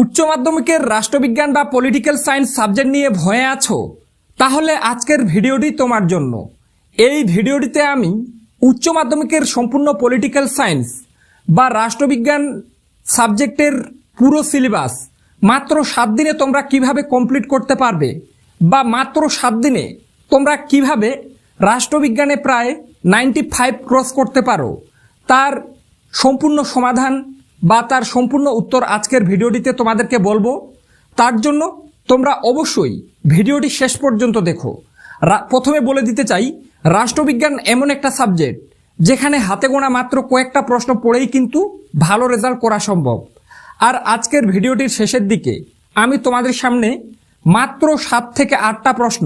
উচ্চ মাধ্যমিকের রাষ্ট্রবিজ্ঞান বা পলিটিক্যাল সায়েন্স সাবজেক্ট নিয়ে ভয়ে আছো? তাহলে আজকের ভিডিওটি তোমার জন্য। এই ভিডিওটিতে আমি উচ্চ মাধ্যমিকের সম্পূর্ণ পলিটিক্যাল সায়েন্স বা রাষ্ট্রবিজ্ঞান সাবজেক্টের পুরো সিলেবাস মাত্র সাত দিনে তোমরা কীভাবে কমপ্লিট করতে পারবে বা মাত্র সাত দিনে তোমরা কীভাবে রাষ্ট্রবিজ্ঞানে প্রায় নাইনটি ফাইভ ক্রস করতে পারো, তার সম্পূর্ণ সমাধান বা তার সম্পূর্ণ উত্তর আজকের ভিডিওটিতে তোমাদেরকে বলব। তার জন্য তোমরা অবশ্যই ভিডিওটি শেষ পর্যন্ত দেখো। প্রথমে বলে দিতে চাই, রাষ্ট্রবিজ্ঞান এমন একটা সাবজেক্ট যেখানে হাতে গোনা মাত্র কয়েকটা প্রশ্ন পড়েই কিন্তু ভালো রেজাল্ট করা সম্ভব। আর আজকের ভিডিওটির শেষের দিকে আমি তোমাদের সামনে মাত্র সাত থেকে আটটা প্রশ্ন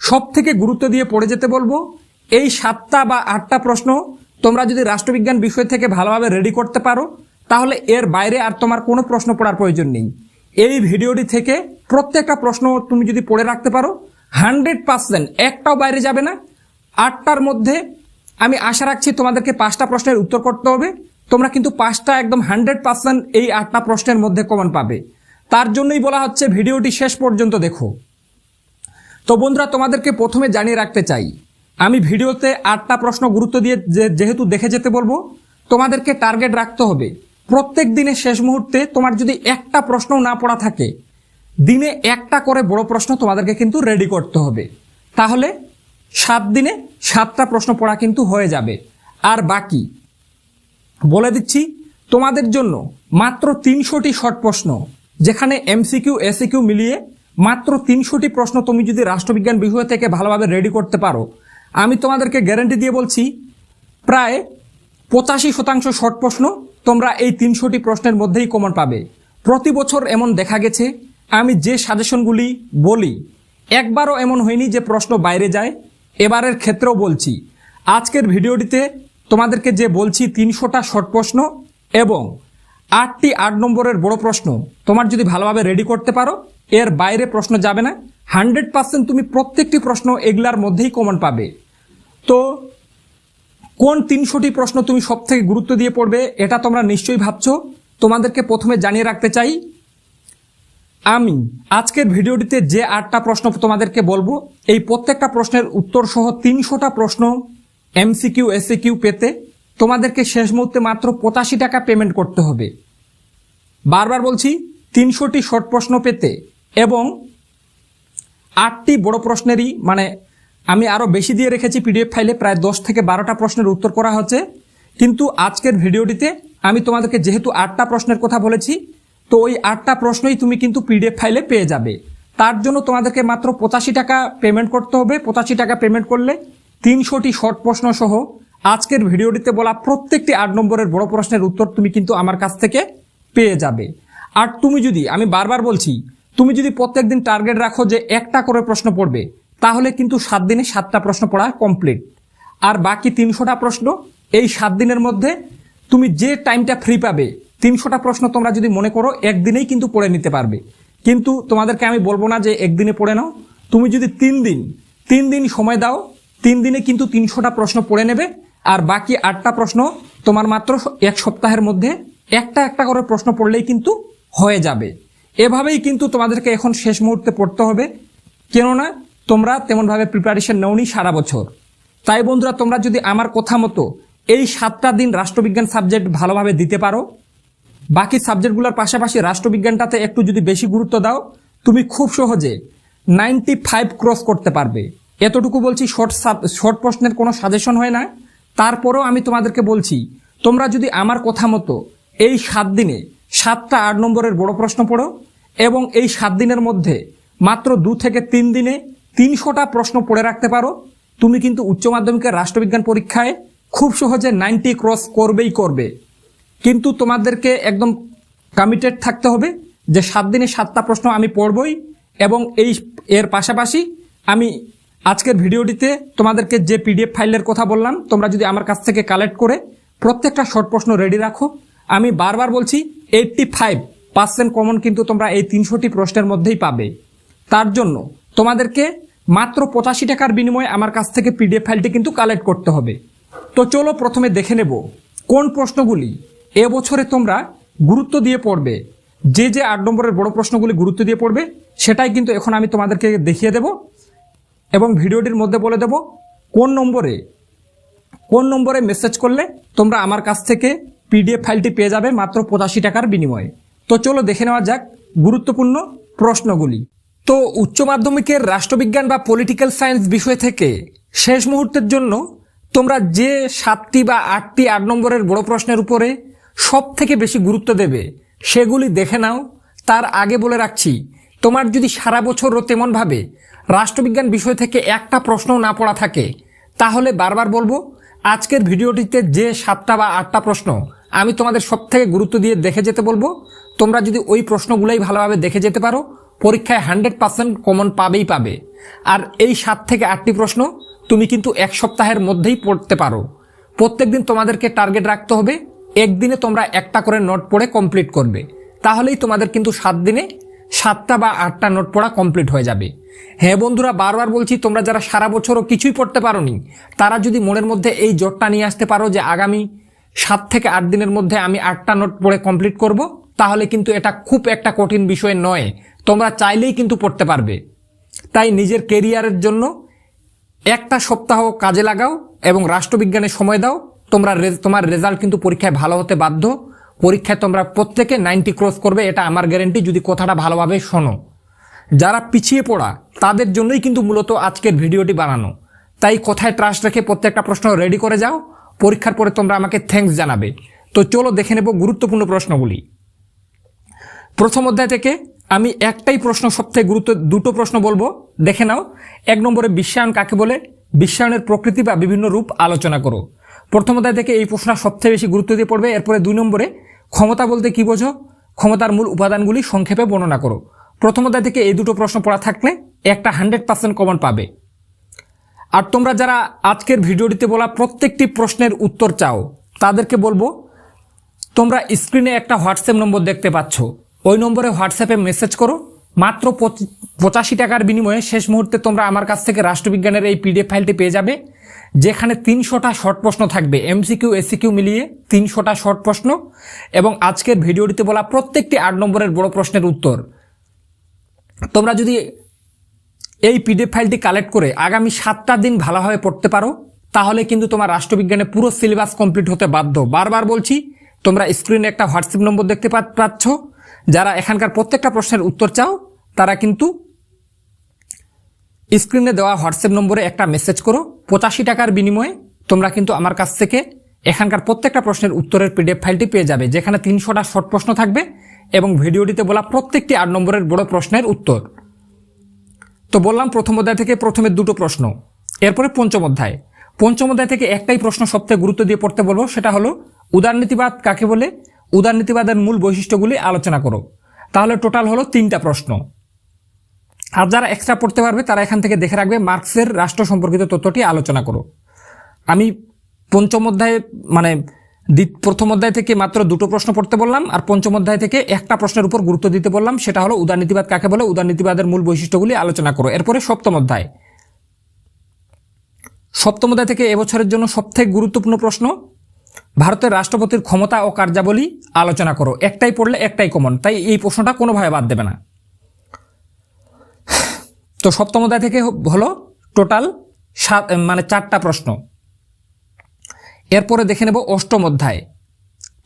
সব থেকে গুরুত্ব দিয়ে পড়ে যেতে বলব। এই সাতটা বা আটটা প্রশ্ন তোমরা যদি রাষ্ট্রবিজ্ঞান বিষয় থেকে ভালোভাবে রেডি করতে পারো তাহলে এর বাইরে আর তোমার কোনো প্রশ্ন পড়ার প্রয়োজন নেই। এই ভিডিওটি থেকে প্রত্যেকটা প্রশ্ন তুমি যদি পড়ে রাখতে পারো, হান্ড্রেড পার্সেন্ট একটাও বাইরে যাবে না। আটটার মধ্যে আমি আশা রাখছি তোমাদেরকে পাঁচটা প্রশ্নের উত্তর করতে হবে। তোমরা কিন্তু পাঁচটা একদম হান্ড্রেড পার্সেন্ট এই আটটা প্রশ্নের মধ্যে কমন পাবে। তার জন্যই বলা হচ্ছে ভিডিওটি শেষ পর্যন্ত দেখো। তো বন্ধুরা, তোমাদেরকে প্রথমে জানিয়ে রাখতে চাই, আমি ভিডিওতে আটটা প্রশ্ন গুরুত্ব দিয়ে যেহেতু দেখে যেতে বলব, তোমাদেরকে টার্গেট রাখতে হবে। প্রত্যেক দিনের শেষ মুহূর্তে তোমার যদি একটা প্রশ্ন না পড়া থাকে, দিনে একটা করে বড় প্রশ্ন তোমাদেরকে কিন্তু রেডি করতে হবে। তাহলে সাত দিনে সাতটা প্রশ্ন পড়া কিন্তু হয়ে যাবে। আর বাকি, বলে দিচ্ছি, তোমাদের জন্য মাত্র তিনশোটি শর্ট প্রশ্ন, যেখানে এমসিকিউ এসিকিউ মিলিয়ে মাত্র তিনশোটি প্রশ্ন তুমি যদি রাষ্ট্রবিজ্ঞান বিষয় থেকে ভালোভাবে রেডি করতে পারো, আমি তোমাদেরকে গ্যারেন্টি দিয়ে বলছি, প্রায় পঁচাশি শতাংশ শর্ট প্রশ্ন তোমরা এই তিনশোটি প্রশ্নের মধ্যেই কমন পাবে। প্রতি বছর এমন দেখা গেছে, আমি যে সাজেশনগুলি বলি, একবারও এমন হয়নি যে প্রশ্ন বাইরে যায়। এবারের ক্ষেত্রেও বলছি, আজকের ভিডিওটিতে তোমাদেরকে যে বলছি তিনশোটা শর্ট প্রশ্ন এবং আটটি আট নম্বরের বড় প্রশ্ন, তোমার যদি ভালোভাবে রেডি করতে পারো, এর বাইরে প্রশ্ন যাবে না। হান্ড্রেড পার্সেন্ট তুমি প্রত্যেকটি প্রশ্ন এগুলার মধ্যেই কমন পাবে। তো কোন তিনশোটি প্রশ্ন তুমি সব থেকে গুরুত্ব দিয়ে পড়বে, এটা তোমরা নিশ্চয়ই ভাবছ। তোমাদেরকে প্রথমে জানিয়ে রাখতে চাই, আমি আজকের ভিডিওটিতে যে আটটা প্রশ্ন তোমাদেরকে বলব, এই প্রত্যেকটা প্রশ্নের উত্তর সহ তিনশোটা প্রশ্ন এমসিকিউ এসিকিউ পেতে তোমাদেরকে শেষ মুহূর্তে মাত্র পঁচাশি টাকা পেমেন্ট করতে হবে। বারবার বলছি, তিনশোটি শর্ট প্রশ্ন পেতে এবং আটটি বড় প্রশ্নেরই মানে আমি আরও বেশি দিয়ে রেখেছি পিডিএফ ফাইলে প্রায় দশ থেকে বারোটা প্রশ্নের উত্তর করা হচ্ছে। কিন্তু আজকের ভিডিওটিতে আমি তোমাদেরকে যেহেতু আটটা প্রশ্নের কথা বলেছি, তো ওই আটটা প্রশ্নই তুমি কিন্তু পিডিএফ ফাইলে পেয়ে যাবে। তার জন্য তোমাদেরকে মাত্র পঁচাশি টাকা পেমেন্ট করতে হবে। পঁচাশি টাকা পেমেন্ট করলে তিনশোটি শর্ট প্রশ্ন সহ আজকের ভিডিওটিতে বলা প্রত্যেকটি আট নম্বরের বড় প্রশ্নের উত্তর তুমি কিন্তু আমার কাছ থেকে পেয়ে যাবে। আর তুমি যদি, আমি বারবার বলছি, তুমি যদি প্রত্যেকদিন টার্গেট রাখো যে একটা করে প্রশ্ন পড়বে তাহলে কিন্তু সাত দিনে সাতটা প্রশ্ন পড়া কমপ্লিট আর বাকি তিনশোটা প্রশ্ন, এই সাত দিনের মধ্যে তুমি যে টাইমটা ফ্রি পাবে, তিনশোটা প্রশ্ন তোমরা যদি মনে করো, একদিনেই কিন্তু পড়ে নিতে পারবে। কিন্তু তোমাদেরকে আমি বলব না যে একদিনে পড়ে নাও। তুমি যদি তিন দিন তিন দিন সময় দাও, তিন দিনে কিন্তু তিনশোটা প্রশ্ন পড়ে নেবে। আর বাকি আটটা প্রশ্ন তোমার মাত্র এক সপ্তাহের মধ্যে একটা একটা করে প্রশ্ন পড়লেই কিন্তু হয়ে যাবে। এভাবেই কিন্তু তোমাদেরকে এখন শেষ মুহূর্তে পড়তে হবে। কেননা তোমরা তেমনভাবে প্রিপারেশন নেওনি সারা বছর। তাই বন্ধুরা, তোমরা যদি আমার কথা মতো এই সাতটা দিন রাষ্ট্রবিজ্ঞান সাবজেক্ট ভালোভাবে দিতে পারো, বাকি সাবজেক্টগুলোর পাশাপাশি রাষ্ট্রবিজ্ঞানটাতে একটু যদি বেশি গুরুত্ব দাও, তুমি খুব সহজে নাইনটি ফাইভ ক্রস করতে পারবে। এতটুকু বলছি শর্ট সাব শর্ট প্রশ্নের কোনো সাজেশন হয় না। তারপরেও আমি তোমাদেরকে বলছি, তোমরা যদি আমার কথা মতো এই সাত দিনে সাতটা আট নম্বরের বড় প্রশ্ন পড়ো এবং এই সাত দিনের মধ্যে মাত্র দু থেকে তিন দিনে তিনশোটা প্রশ্ন পড়ে রাখতে পারো। তুমি কিন্তু উচ্চ মাধ্যমিকের রাষ্ট্রবিজ্ঞান পরীক্ষায় খুব সহজে নাইনটি ক্রস করবেই করবে। কিন্তু তোমাদেরকে একদম কমিটেড থাকতে হবে যে সাত দিনে সাতটা প্রশ্ন আমি পড়বই এবং এই এর পাশাপাশি আমি আজকের ভিডিওটিতে তোমাদেরকে যে পিডিএফ ফাইলের কথা বললাম, তোমরা যদি আমার কাছ থেকে কালেক্ট করে প্রত্যেকটা শর্ট প্রশ্ন রেডি রাখো। আমি বারবার বলছি এইটটি ফাইভ পার্সেন্ট কমন কিন্তু তোমরা এই তিনশোটি প্রশ্নের মধ্যেই পাবে। তার জন্য তোমাদেরকে মাত্র পঁচাশি টাকার বিনিময়ে আমার কাছ থেকে পিডিএফ ফাইলটি কিন্তু কালেক্ট করতে হবে। তো চলো প্রথমে দেখে নেব কোন প্রশ্নগুলি এবছরে তোমরা গুরুত্ব দিয়ে পড়বে। যে যে আট নম্বরের বড় প্রশ্নগুলি গুরুত্ব দিয়ে পড়বে, সেটাই কিন্তু এখন আমি তোমাদেরকে দেখিয়ে দেব এবং ভিডিওটির মধ্যে বলে দেব কোন নম্বরে কোন নম্বরে মেসেজ করলে তোমরা আমার কাছ থেকে পিডিএফ ফাইলটি পেয়ে যাবে মাত্র পঁচাশি টাকার বিনিময়ে। তো চলো দেখে নেওয়া যাক গুরুত্বপূর্ণ প্রশ্নগুলি। তো উচ্চ মাধ্যমিকের রাষ্ট্রবিজ্ঞান বা পলিটিক্যাল সায়েন্স বিষয় থেকে শেষ মুহূর্তের জন্য তোমরা যে সাতটি বা আটটি আট নম্বরের বড় প্রশ্নের উপরে সব থেকে বেশি গুরুত্ব দেবে, সেগুলি দেখে নাও। তার আগে বলে রাখছি, তোমার যদি সারা বছরও তেমনভাবে রাষ্ট্রবিজ্ঞান বিষয় থেকে একটা প্রশ্নও না পড়া থাকে, তাহলে বারবার বলব, আজকের ভিডিওটিতে যে সাতটা বা আটটা প্রশ্ন আমি তোমাদের সব থেকে গুরুত্ব দিয়ে দেখে যেতে বলব, তোমরা যদি ওই প্রশ্নগুলোই ভালোভাবে দেখে যেতে পারো পরীক্ষায় হান্ড্রেড পার্সেন্ট কমন পাবেই পাবে। আর এই সাত থেকে আটটি প্রশ্ন তুমি কিন্তু এক সপ্তাহের মধ্যেই পড়তে পারো। প্রত্যেকদিন তোমাদেরকে টার্গেট রাখতে হবে, একদিনে তোমরা একটা করে নোট পড়ে কমপ্লিট করবে। তাহলেই তোমাদের কিন্তু সাত দিনে সাতটা বা আটটা নোট পড়া কমপ্লিট হয়ে যাবে। হ্যাঁ বন্ধুরা, বারবার বলছি, তোমরা যারা সারা বছরও কিছুই পড়তে পারোনি, তারা যদি মনের মধ্যে এই জোরটা নিয়ে আসতে পারো যে আগামী সাত থেকে আট দিনের মধ্যে আমি আটটা নোট পড়ে কমপ্লিট করব, তাহলে কিন্তু এটা খুব একটা কঠিন বিষয় নয়। তোমরা চাইলেই কিন্তু পড়তে পারবে। তাই নিজের কেরিয়ারের জন্য একটা সপ্তাহ কাজে লাগাও এবং রাষ্ট্রবিজ্ঞানে সময় দাও। তোমরা তোমার রেজাল্ট কিন্তু পরীক্ষায় ভালো হতে বাধ্য। পরীক্ষায় তোমরা প্রত্যেকে নাইনটি ক্রস করবে, এটা আমার গ্যারেন্টি, যদি কথাটা ভালোভাবে শোনো। যারা পিছিয়ে পড়া, তাদের জন্যই কিন্তু মূলত আজকের ভিডিওটি বানানো। তাই কথায় ট্রাস্ট রেখে প্রত্যেকটা প্রশ্ন রেডি করে যাও। পরীক্ষার পরে তোমরা আমাকে থ্যাঙ্কস জানাবে। তো চলো দেখে নেব গুরুত্বপূর্ণ প্রশ্নগুলি। প্রথম অধ্যায় থেকে আমি একটাই প্রশ্ন, সবথেকে গুরুত্ব, দুটো প্রশ্ন বলব। দেখে নাও। এক নম্বরে বিশ্বায়ন কাকে বলে? বিশ্বায়নের প্রকৃতি বা বিভিন্ন রূপ আলোচনা করো। প্রথম অধ্যায় থেকে এই প্রশ্নটা সবথেকে বেশি গুরুত্ব দিয়ে পড়বে। এরপরে দুই নম্বরে ক্ষমতা বলতে কি বোঝো? ক্ষমতার মূল উপাদানগুলি সংক্ষেপে বর্ণনা করো। প্রথম অধ্যায় থেকে এই দুটো প্রশ্ন পড়া থাকলে একটা হান্ড্রেড পার্সেন্ট কমন পাবে। আর তোমরা যারা আজকের ভিডিওটিতে বলা প্রত্যেকটি প্রশ্নের উত্তর চাও, তাদেরকে বলব, তোমরা স্ক্রিনে একটা হোয়াটসঅ্যাপ নম্বর দেখতে পাচ্ছ। ওই নম্বরে হোয়াটসঅ্যাপে মেসেজ করো। মাত্র পঁচি- পঁচাশি টাকার বিনিময়ে শেষ মুহূর্তে তোমরা আমার কাছ থেকে রাষ্ট্রবিজ্ঞানের এই পিডিএফ ফাইলটি পেয়ে যাবে, যেখানে তিনশোটা শর্ট প্রশ্ন থাকবে, এমসিকিউ এসিকিউ মিলিয়ে তিনশোটা শর্ট প্রশ্ন। এবং আজকের ভিডিওটিতে বলা প্রত্যেকটি আট নম্বরের বড় প্রশ্নের উত্তর। তোমরা যদি এই পিডিএফ ফাইলটি কালেক্ট করে আগামী সাতটা দিন ভালোভাবে পড়তে পারো, তাহলে কিন্তু তোমার রাষ্ট্রবিজ্ঞানে পুরো সিলেবাস কমপ্লিট হতে বাধ্য। বারবার বলছি, তোমরা স্ক্রিনে একটা হোয়াটসঅ্যাপ নম্বর দেখতে পাচ্ছ। যারা এখানকার প্রত্যেকটা প্রশ্নের উত্তর চাও, তারা কিন্তু স্ক্রিনে দেওয়া হোয়াটসঅ্যাপ নম্বরে একটা মেসেজ করো। পঁচাশি টাকার বিনিময়ে তোমরা কিন্তু আমার কাছ থেকে এখানকার প্রত্যেকটা প্রশ্নের উত্তরের পিডিএফ ফাইলটি পেয়ে যাবে, যেখানে তিনশোটা শর্ট প্রশ্ন থাকবে এবং ভিডিওটিতে বলা প্রত্যেকটি আট নম্বরের বড় প্রশ্নের উত্তর। তো বললাম প্রথম অধ্যায় থেকে প্রথমে দুটো প্রশ্ন, এরপরে পঞ্চম অধ্যায়। পঞ্চম অধ্যায় থেকে একটাই প্রশ্ন সবথেকে গুরুত্ব দিয়ে পড়তে বলব, সেটা হলো, উদারনীতিবাদ কাকে বলে? উদারনীতিবাদের মূল বৈশিষ্ট্যগুলি আলোচনা করো। তাহলে টোটাল হলো তিনটা প্রশ্ন। আর যারা এক্সট্রা পড়তে পারবে, তারা এখান থেকে দেখে রাখবে মার্কসের রাষ্ট্র সম্পর্কিত তথ্যটি আলোচনা করো। আমি পঞ্চম অধ্যায়ে মানে প্রথম অধ্যায় থেকে মাত্র দুটো প্রশ্ন পড়তে বললাম, আর পঞ্চম অধ্যায় থেকে একটা প্রশ্নের উপর গুরুত্ব দিতে বললাম, সেটা হলো উদারনীতিবাদ কাকে বলে, উদারনীতিবাদের মূল বৈশিষ্ট্যগুলি আলোচনা করো। এরপরে সপ্তম অধ্যায়। সপ্তম অধ্যায় থেকে এবছরের জন্য সবথেকে গুরুত্বপূর্ণ প্রশ্ন ভারতের রাষ্ট্রপতির ক্ষমতা ও কার্যাবলী আলোচনা করো। একটাই পড়লে একটাই কমন তাই এই প্রশ্নটা কোনোভাবে বাদ দেবে না। তো সপ্তম অধ্যায় থেকে হলো টোটাল সাত মানে চারটা প্রশ্ন। এরপরে দেখে নেব অষ্টম অধ্যায়।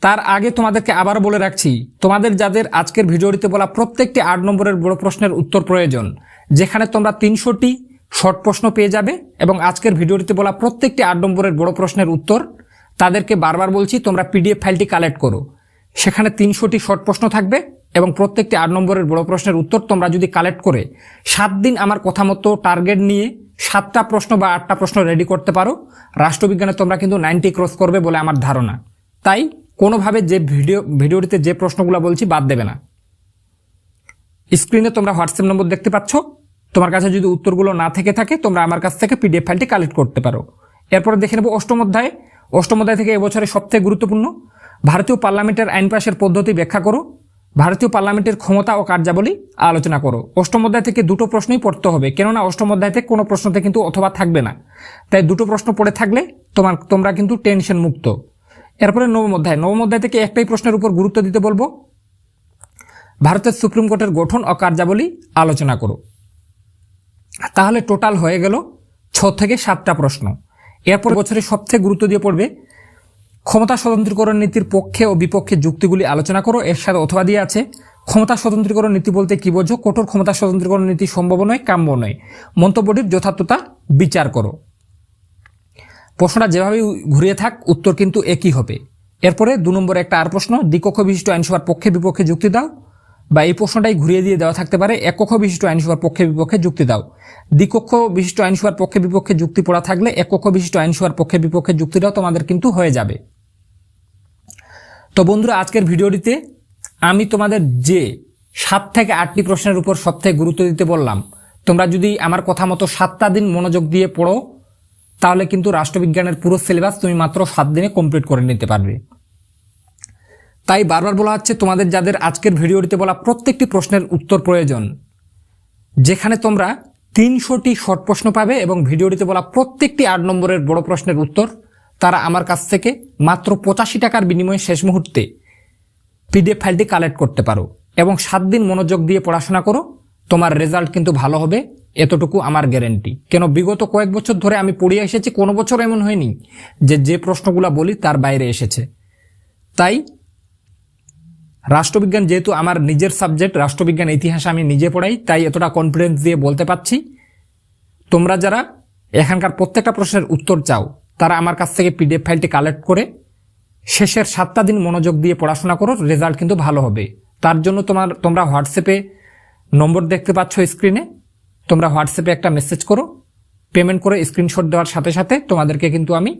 তার আগে তোমাদেরকে আবার বলে রাখছি, তোমাদের যাদের আজকের ভিডিওটিতে বলা প্রত্যেকটি আট নম্বরের বড় প্রশ্নের উত্তর প্রয়োজন, যেখানে তোমরা তিনশোটি শর্ট প্রশ্ন পেয়ে যাবে এবং আজকের ভিডিওটিতে বলা প্রত্যেকটি আট নম্বরের বড় প্রশ্নের উত্তর তাদেরকে বারবার বলছি, তোমরা পিডিএফ ফাইলটি কালেক্ট করো। সেখানে তিনশোটি শর্ট প্রশ্ন থাকবে এবং প্রত্যেকটি আট নম্বরের বড় প্রশ্নের উত্তর তোমরা যদি কালেক্ট করে, সাত দিন আমার কথা মতো টার্গেট নিয়ে সাতটা প্রশ্ন বা আটটা প্রশ্ন রেডি করতে পারো। রাষ্ট্রবিজ্ঞানে তোমরা কিন্তু নাইনটি ক্রস করবে বলে আমার ধারণা। তাই কোনোভাবে যে ভিডিও, ভিডিওটিতে যে প্রশ্নগুলো বলছি বাদ দেবে না। স্ক্রিনে তোমরা হোয়াটসঅ্যাপ নম্বর দেখতে পাচ্ছ। তোমার কাছে যদি উত্তরগুলো না থেকে থাকে, তোমরা আমার কাছ থেকে পিডিএফ ফাইলটি কালেক্ট করতে পারো। এরপরে দেখে নেব অষ্টম অধ্যায়। অষ্টম অধ্যায় থেকে এবছরের সবথেকে গুরুত্বপূর্ণ, ভারতীয় পার্লামেন্টের আইন পাশের পদ্ধতি ব্যাখ্যা করো, ভারতীয় পার্লামেন্টের ক্ষমতা ও কার্যাবলী আলোচনা করো। অষ্টম অধ্যায় থেকে দুটো প্রশ্নই পড়তে হবে, কেননা অষ্টম অধ্যায় থেকে কোনো প্রশ্নতে কিন্তু অথবা থাকবে না। তাই দুটো প্রশ্ন পড়ে থাকলে তোমার, তোমরা কিন্তু টেনশন মুক্ত। এরপরে নবম অধ্যায় নবম অধ্যায় থেকে একটাই প্রশ্নের উপর গুরুত্ব দিতে বলব। ভারতের সুপ্রিম কোর্টের গঠন ও কার্যাবলী আলোচনা করো। তাহলে টোটাল হয়ে গেল ছ থেকে সাতটা প্রশ্ন। এরপর বছরে সবথেকে গুরুত্ব দিয়ে পড়বে, ক্ষমতা স্বতন্ত্রীকরণ নীতির পক্ষে ও বিপক্ষে যুক্তিগুলি আলোচনা করো। এর সাথে অথবা দিয়ে আছে, ক্ষমতা স্বতন্ত্রীকরণ নীতি বলতে কি বোঝো? কঠোর ক্ষমতা স্বতন্ত্রীকরণ নীতি সম্ভব নয়, কাম্য নয়। মন্তব্যটির যথার্থতা বিচার করো। প্রশ্নটা যেভাবে ঘুরিয়ে থাক, উত্তর কিন্তু একই হবে। এরপরে দু নম্বরে একটা আর প্রশ্ন দ্বিকক্ষ বিশিষ্ট আইনসভার পক্ষে বিপক্ষে যুক্তি দাও। বা এই প্রশ্নটাই ঘুরিয়ে দিয়ে দেওয়া থাকতে পারে একক্ষ বিশিষ্ট আইনসভার পক্ষে বিপক্ষে যুক্তি দাও। দ্বিকক্ষ বিশিষ্ট আইনসভার পক্ষে বিপক্ষে যুক্তি পড়া থাকলে একক্ষ বিশিষ্ট আইনসভার পক্ষে বিপক্ষে যুক্তি দাও, তোমাদের কিন্তু হয়ে যাবে। তো বন্ধুরা, আজকের ভিডিওটিতে আমি তোমাদের যে সাত থেকে আটটি প্রশ্নের উপর সবথেকে গুরুত্ব দিতে বললাম, তোমরা যদি আমার কথা মতো সাতটা দিন মনোযোগ দিয়ে পড়ো, তাহলে কিন্তু রাষ্ট্রবিজ্ঞানের পুরো সিলেবাস তুমি মাত্র সাত দিনে কমপ্লিট করে নিতে পারবে। তাই বারবার বলা হচ্ছে, তোমাদের যাদের আজকের ভিডিওটিতে বলা প্রত্যেকটি প্রশ্নের উত্তর প্রয়োজন, যেখানে তোমরা তিনশোটি শর্ট প্রশ্ন পাবে এবং ভিডিওটিতে বলা প্রত্যেকটি আট নম্বরের বড় প্রশ্নের উত্তর, তারা আমার কাছ থেকে মাত্র পঁচাশি টাকার বিনিময়ে শেষ মুহূর্তে পিডিএফ ফাইলটি কালেক্ট করতে পারো এবং সাত দিন মনোযোগ দিয়ে পড়াশোনা করো, তোমার রেজাল্ট কিন্তু ভালো হবে, এতটুকু আমার গ্যারেন্টি। কেন বিগত কয়েক বছর ধরে আমি পড়িয়ে এসেছি, কোনো বছর এমন হয়নি যে যে প্রশ্নগুলো বলি তার বাইরে এসেছে। তাই রাষ্ট্রবিজ্ঞান যেহেতু আমার নিজের সাবজেক্ট রাষ্ট্রবিজ্ঞান ইতিহাস আমি নিজে পড়াই, তাই এতটা কনফিডেন্স দিয়ে বলতে পারছি। তোমরা যারা এখানকার প্রত্যেকটা প্রশ্নের উত্তর চাও, তারা আমার কাছ থেকে পিডিএফ ফাইলটি কালেক্ট করে শেষের সাতটা দিন মনোযোগ দিয়ে পড়াশোনা করো রেজাল্ট কিন্তু ভালো হবে। তার জন্য তোমার, তোমরা হোয়াটসঅ্যাপে নম্বর দেখতে পাচ্ছ স্ক্রিনে তোমরা হোয়াটসঅ্যাপে একটা মেসেজ করো। পেমেন্ট করে স্ক্রিনশট দেওয়ার সাথে সাথে তোমাদেরকে কিন্তু আমি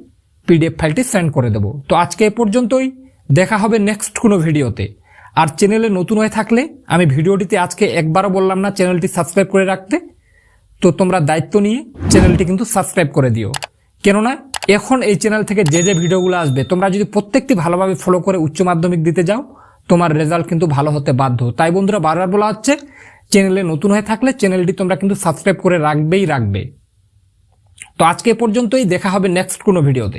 পিডিএফ ফাইলটি সেন্ড করে দেবো। তো আজকে এ পর্যন্তই। দেখা হবে নেক্সট কোনো ভিডিওতে আর চ্যানেলে নতুন হয়ে থাকলে আমি ভিডিওটিতে আজকে একবারও বললাম না চ্যানেলটি সাবস্ক্রাইব করে রাখতে। তো তোমরা দায়িত্ব নিয়ে চ্যানেলটি কিন্তু সাবস্ক্রাইব করে দিও। কেননা এখন এই চ্যানেল থেকে যে যে ভিডিওগুলো আসবে, তোমরা যদি প্রত্যেকটি ভালোভাবে ফলো করে উচ্চ মাধ্যমিক দিতে যাও, তোমার রেজাল্ট কিন্তু ভালো হতে বাধ্য। তাই বন্ধুরা, বারবার বলা হচ্ছে, চ্যানেলে নতুন হয়ে থাকলে চ্যানেলটি তোমরা কিন্তু সাবস্ক্রাইব করে রাখবেই রাখবে। তো আজকে পর্যন্তই, দেখা হবে নেক্সট কোনো ভিডিওতে।